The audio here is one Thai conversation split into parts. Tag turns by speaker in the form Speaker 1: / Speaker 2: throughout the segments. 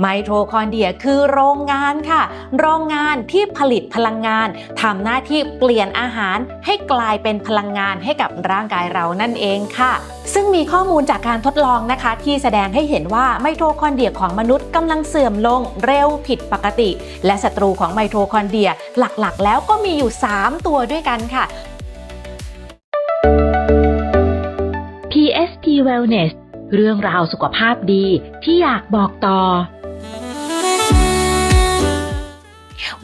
Speaker 1: ไมโทคอนเดรียคือโรงงานค่ะ โรงงานที่ผลิตพลังงานทำหน้าที่เปลี่ยนอาหารให้กลายเป็นพลังงานให้กับร่างกายเรานั่นเองค่ะ ซึ่งมีข้อมูลจากการทดลองนะคะ ที่แสดงให้เห็นว่าไมโทคอนเดรียของมนุษย์กำลังเสื่อมลงเร็วผิดปกติ และศัตรูของไมโทคอนเดรียหลักๆ แล้วก็มีอยู่ 3 ตัวด้วยกันค่ะ
Speaker 2: PSP Wellness เรื่องราวสุขภาพดีที่อยากบอกต่อ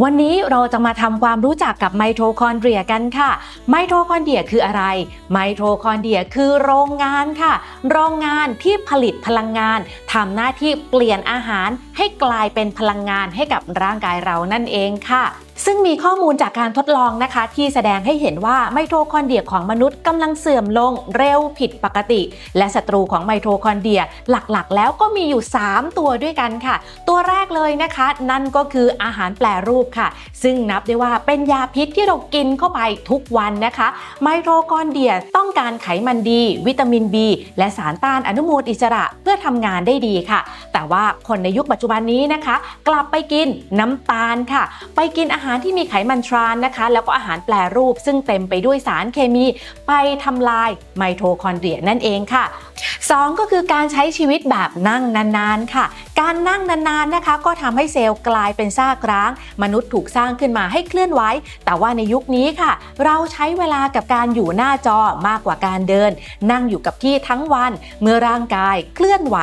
Speaker 1: วันนี้เราจะมาทำความรู้จักกับไมโทคอนเดรียกันค่ะ ไมโทคอนเดรียคืออะไร ไมโทคอนเดรียคือโรงงานค่ะ โรงงานที่ผลิตพลังงานทำหน้าที่เปลี่ยนอาหารให้กลายเป็นพลังงานให้กับร่างกายเรานั่นเองค่ะซึ่งมีข้อมูลจากการทดลองนะคะ ที่แสดงให้เห็นว่าไมโทคอนเดรียของมนุษย์กำลังเสื่อมลงเร็วผิดปกติ และศัตรูของไมโทคอนเดรียหลักๆ แล้วก็มีอยู่ 3 ตัวด้วยกันค่ะ ตัวแรกเลยนะคะ นั่นก็คืออาหารแปรรูปค่ะ ซึ่งนับได้ว่าเป็นยาพิษที่เรากินเข้าไปทุกวันนะคะ ไมโทคอนเดรียต้องการไขมันดี วิตามิน B และสารต้านอนุมูลอิสระเพื่อทำงานได้ดีค่ะ แต่ว่าคนในยุคปัจจุบันนี้นะคะ กลับไปกินน้ำตาลค่ะ ไปกินอาหารหารที่มีไขมันทรานนะคะ แล้วก็อาหารแปรรูป ซึ่งเต็มไปด้วยสารเคมี ไปทำลายไมโทคอนเดรียนั่นเองค่ะ 2 ก็คือการใช้ชีวิตแบบนั่งนานๆค่ะการนั่งนานๆนะคะ ก็ทำให้เซลล์กลายเป็นซากร้าง มนุษย์ถูกสร้างขึ้นมาให้เคลื่อนไหว แต่ว่าในยุคนี้ค่ะ เราใช้เวลากับการอยู่หน้าจอมากกว่าการเดิน นั่งอยู่กับที่ทั้งวัน เมื่อร่างกายเคลื่อนไหว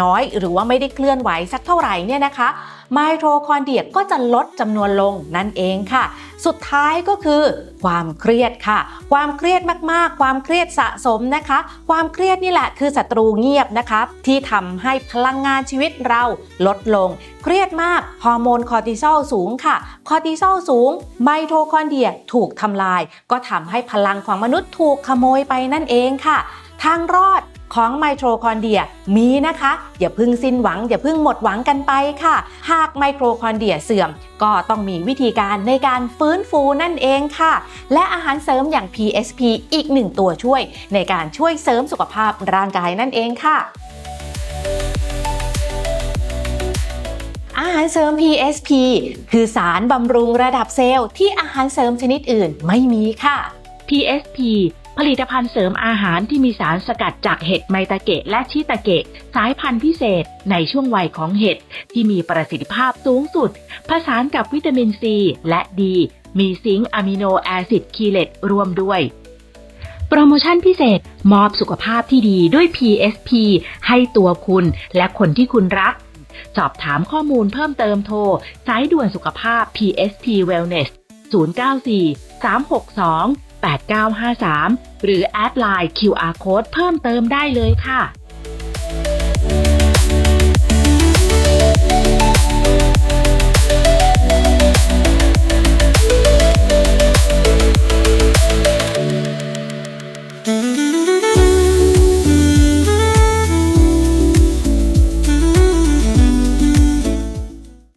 Speaker 1: น้อย หรือว่าไม่ได้เคลื่อนไหวสักเท่าไหร่เนี่ยนะคะไมโทคอนเดรียก็จะลดจำนวนลงนั่นเองค่ะ สุดท้ายก็คือ ความเครียดค่ะ ความเครียดมากๆ ความเครียดสะสมนะคะ ความเครียดนี่แหละคือศัตรูเงียบนะคะ ที่ทำให้พลังงานชีวิตเราลดลง เครียดมากฮอร์โมนคอร์ติซอลสูงค่ะคอร์ติซอลสูง ไมโทคอนเดรียถูกทำลาย ก็ทำให้พลังของมนุษย์ถูกขโมยไปนั่นเองค่ะ ทางรอดของไมโทคอนเดรียมีนะคะ อย่าพึ่งสิ้นหวัง อย่าพึ่งหมดหวังกันไปค่ะ หากไมโทคอนเดรียเสื่อม ก็ต้องมีวิธีการในการฟื้นฟูนั่นเองค่ะ และอาหารเสริมอย่าง PSP อีกหนึ่งตัวช่วย ในการช่วยเสริมสุขภาพร่างกายนั่นเองค่ะ อาหารเสริม PSP คือสารบำรุงระดับเซลล์ที่อาหารเสริมชนิดอื่นไม่มีค่ะ
Speaker 2: PSP ผลิตภัณฑ์เสริมอาหารที่มีสารสกัดจากเห็ดไมตาเกะและชิตาเกะ สายพันธุ์พิเศษในช่วงวัยของเห็ดที่มีประสิทธิภาพสูงสุด ผสานกับวิตามินซีและดี มีซิงค์อะมิโนแอซิดคีเลตรวมด้วยโปรโมชั่นพิเศษมอบสุขภาพที่ดีด้วย PSP ให้ตัวคุณและคนที่คุณรัก สอบถามข้อมูลเพิ่มเติมโทร สายด่วนสุขภาพ PSP Wellness 094 362 8953 หรือแอดไลน์ QR Code เพิ่มเติมได้เลยค่ะ